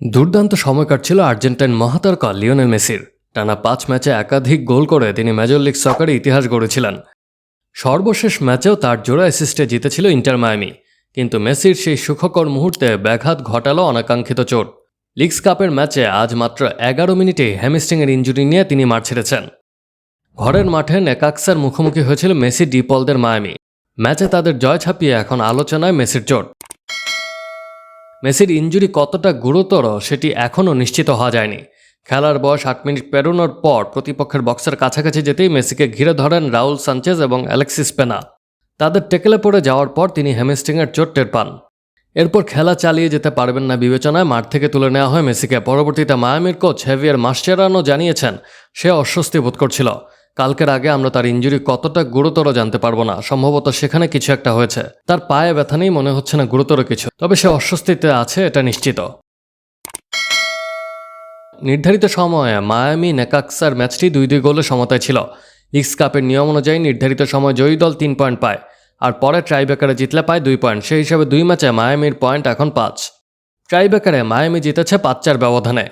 দুর্দান্ত সময় কাটছিল আর্জেন্টাইন মহাতারকা লিওনেল মেসির। টানা পাঁচ ম্যাচে একাধিক গোল করে তিনি মেজর লিগ সকারে ইতিহাস গড়েছিলেন। সর্বশেষ ম্যাচেও তার জোড়া অ্যাসিস্টে জিতেছিল ইন্টার মায়ামি। কিন্তু মেসির সেই সুখকর মুহূর্তে ব্যাঘাত ঘটালো অনাকাঙ্ক্ষিত চোট। লিগস কাপের ম্যাচে আজ মাত্র এগারো মিনিটে হ্যামিস্টিংয়ের ইঞ্জুরি নিয়ে তিনি মাঠ ছেড়েছেন। ঘরের মাঠে নেকাক্সার মুখোমুখি হয়েছিল মেসি ডিপলদের মায়ামি। ম্যাচে তাদের জয় ছাপিয়ে এখন আলোচনায় মেসির চোট। মেসির ইঞ্জুরি কতটা গুরুতর সেটি এখনও নিশ্চিত হওয়া যায়নি। খেলার বয়স আট মিনিট পেরোনোর পর প্রতিপক্ষের বক্সের কাছাকাছি যেতেই মেসিকে ঘিরে ধরেন রাউল সানচেজ এবং অ্যালেক্সিস পেনা। তাদের টেকেলে পড়ে যাওয়ার পর তিনি হ্যামেস্টিংয়ের চোট টের পান। এরপর খেলা চালিয়ে যেতে পারবেন না বিবেচনায়, মাঠ থেকে তুলে নেওয়া হয় মেসিকে। পরবর্তীতে মায়ামির কোচ হেভিয়ার মাস্টেরানো জানিয়েছেন, সে অস্বস্তি বোধ করছিল। কালকের আগে আমরা তার ইঞ্জুরি কতটা গুরুতর জানতে পারব না, সম্ভবত সেখানে কিছু একটা হয়েছে। তার পায়ে ব্যথা নেই, মনে হচ্ছে না গুরুতর কিছু। তবে সে অস্বস্তিতে আছে, এটা নিশ্চিত। নির্ধারিত সময়ে মায়ামি নেকাক্সার ম্যাচটি দুই দুই গোলে সমতায় ছিল। লিগস কাপের নিয়ম অনুযায়ী নির্ধারিত সময় জয়ী দল তিন পয়েন্ট পায়, আর পরে ট্রাইবেকারে জিতলে পায় দুই পয়েন্ট। সেই হিসাবে দুই ম্যাচে মায়ামির পয়েন্ট এখন পাঁচ। ট্রাইবেকারে মায়ামি জিতেছে পাঁচ চার ব্যবধানে।